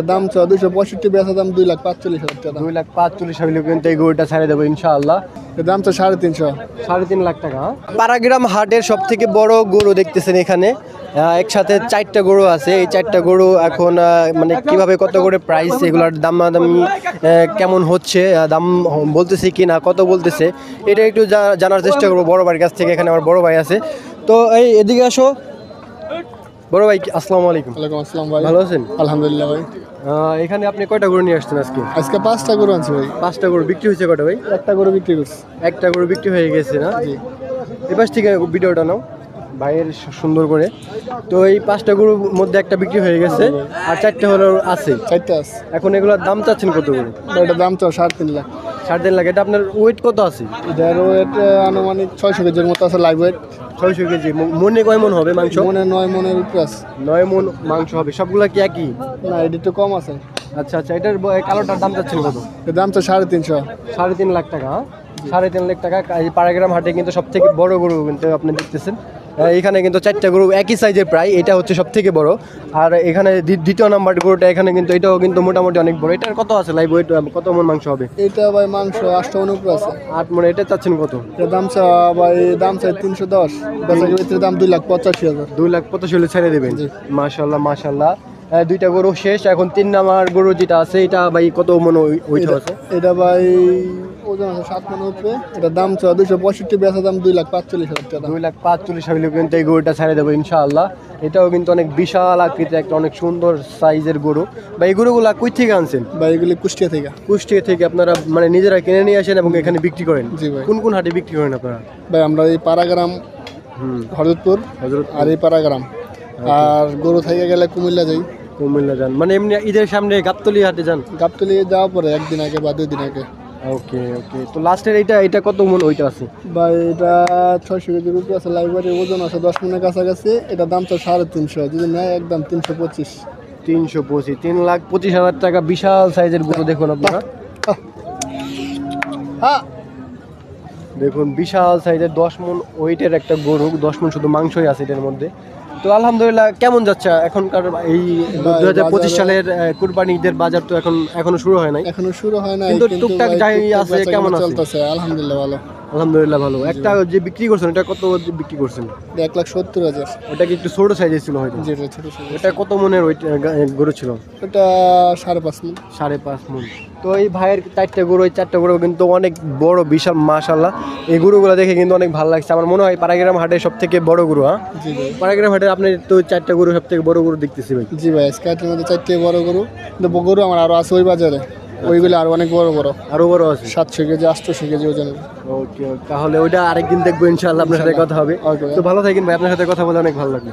দাম ছ দুশো পঁয়ষট্টি বেচা দাম দুই লাখ পাঁচচল্লিশ হাজার টাকা। দুই লাখ পাঁচচল্লিশ হইলে কিন্তু এই গরুটা ছেড়ে দেবো ইনশাআল্লাহ। এর দাম তো সাড়ে তিনশো। সাড়ে তিন লাখ টাকা পারাগ্রাম হাটের সব থেকে বড় গরু দেখতেছেন এখানে। একসাথে চারটা গরু আছে। এই চারটা গরু এখন মানে কীভাবে কত করে প্রাইস এগুলোর দাম দামি কেমন হচ্ছে দাম বলতেছে কি না কত বলতেছে এটা একটু জানার চেষ্টা করব। বড় ভাইয়ের কাছ থেকে এখানে আমার বড় ভাই আছে। তো এই এদিকে আসো। বড় ভাই আসসালামু আলাইকুম। ওয়ালাইকুম আসসালাম ভাই। ভালো আছেন? আলহামদুলিল্লাহ ভাই। এখানে আপনি কয়টা গরু নিয়ে আসছেন আজকে? আজকে পাঁচটা গরু আনছি ভাই। পাঁচটা গরু বিক্রি হয়েছে কয়টা ভাই? একটা গরু বিক্রি করছি। একটা গরু বিক্রি হয়ে গেছে না? জি। এবার থেকে ভিডিওটা নাও ভাইয়ের সুন্দর করে। তো এই পাঁচটা গরুর মধ্যে একটা বিক্রি হয়ে গেছে আর চারটে হলো আছে। চারটা আছে। এখন এগুলোর দাম চাচ্ছেন কত করে? এটার দাম তো সাড়ে তিন লাখ। সাড়ে তিন লাখ এটা আপনার ওয়েট কত আছে? এটার ওয়েট আনুমানিক ছয়শো কেজির মতো আছে লাইভ ওয়েট ছয়শো কেজি মনে কয় মন হবে মাংস? মনে নয় মনের উপরে আছে নয় মন মাংস হবে। সবগুলা কি একই? না এটা একটু কম আছে। আচ্ছা আচ্ছা এটার কালোটার দাম যাচ্ছে কত? এর দাম তো সাড়ে তিনশো। সাড়ে তিন লাখ টাকা হ্যাঁ? সাড়ে তিন লাখ টাকা। এই পাড়াগ্রাম হাটে কিন্তু সব থেকে বড় গরু কিন্তু আপনি দেখতেছেন। এখানে কিন্তু চারটা গরু একই সাইজের প্রায় এটা হচ্ছে সব থেকে বড়। আর এখানে দ্বিতীয় নাম্বার গরুটা এখানে কিন্তু এটাও কিন্তু মোটামুটি অনেক বড়। এটার কত আছে লাইভ ওয়েট কত মন মাংস হবে? এটা ভাই মাংস আটটা মনের আছে। আট মন এটা চাচ্ছেন কত? দাম ভাই দাম চাই তিনশো দশ। দাম দুই লাখ পঁচাশি হাজার। দুই লাখ পঁচাশি হলে ছেড়ে দেবেন। মাশাল্লাহ মাশাল্লাহ দুইটা গরু শেষ এখন তিন নাম্বার গরু যেটা আছে এটা ভাই কত মন ওইটা আছে? এটা ভাই ওজন আছে সাত মনের উপরে। এটার দাম চা দুশো পঁয়ষট্টি বেচা দাম দুই লাখ পাঁচচল্লিশ হাজার টাকা। দুই লাখ পাঁচচল্লিশ হইলে কিন্তু এই গরুটা ছেড়ে দেবো ইনশাআল্লাহ। এটাও কিন্তু অনেক বিশাল আকৃতির একটা অনেক সুন্দর সাইজের গরু। বা এই গরুগুলা কই থেকে আনছেন? ভাই এগুলি কুষ্টিয়া থেকে। কুষ্টিয়া থেকে আপনারা মানে নিজেরা কিনে নিয়ে আসেন এবং এখানে বিক্রি করেন? জি ভাই। কোন কোন হাটে বিক্রি করেন আপনারা? ভাই আমরা এই পাড়াগ্রাম হুম। হরদপুর হজরত আর এই পাড়াগ্রাম। আর গরু থেকে গেলে কুমিল্লা যাই। কুমিল্লা যান। মানে এমনি ঈদের সামনে গাবতলি হাটে যান? গাবতলি যাওয়ার পরে একদিন আগে বা দুই দিন আগে। ওকে ওকে। তো লাস্টের এইটা এটা কত মন ওইটা আছে? বা এটা ছয়শো কেজির উপরে আছে লাইব্রেরির ওজন আছে দশ মনের কাছাকাছি। এটা দাম তো সাড়ে তিনশো যদি নেয় একদম তিনশো পঁচিশ। তিনশো পঁচিশ তিন লাখ পঁচিশ হাজার টাকা বিশাল সাইজের গরু দেখুন আপনারা। হ্যাঁ দেখুন বিশাল সাইজের দশ মন ওয়েটের একটা গরু দশ মন শুধু মাংসই আছে এটার মধ্যে। তো আলহামদুলিল্লাহ কেমন যাচ্ছে এখনকার এই দু হাজার পঁচিশ সালের কুরবানি ঈদের বাজার তো এখন এখনও শুরু হয় নাই এখনও শুরু হয় না কিন্তু টুকটাক যাই আছে, কেমন আছে? চলতেছে আলহামদুলিল্লাহ ভালো আলহামদুলিল্লাহ ভালো। একটা যে বিক্রি করছেন এটা কত বিক্রি করছেন? এক লাখ সত্তর হাজার। ওটা কি একটু ছোট সাইজের ছিল হয়তো? যেটা ছোট ছোট এটা কত মনের ওই গরু ছিল? এটা সাড়ে পাঁচ মিনিট সাড়ে পাঁচ মন। তো এই ভাইয়ের চারটে গরু এই চারটে গরু কিন্তু অনেক বড় বিশাল মাশাল্লাহ এই গরুগুলো দেখে কিন্তু অনেক ভালো লাগছে। আমার মনে হয় পাড়াগ্রাম হাটে সব থেকে বড় গরু হ্যাঁ? পাড়াগ্রাম হাটে আপনি তো চারটে গরু সব থেকে বড় গরু দেখতেছি ভাই। জি ভাই স্কাইটের মধ্যে চারটে বড় গরু। কিন্তু গরু আমার আরও আছে ওই বাজারে। ওইগুলো আরও অনেক বড় বড়। আরও বড় আছে? সাতশো কেজি আটশো কেজি ওজন। ওকে তাহলে ওইটা আরেকদিন দেখব ইনশাআল্লাহ আপনার সাথে কথা হবে। তো ভালো থাকেন ভাই আপনার সাথে কথা বলে অনেক ভালো লাগল.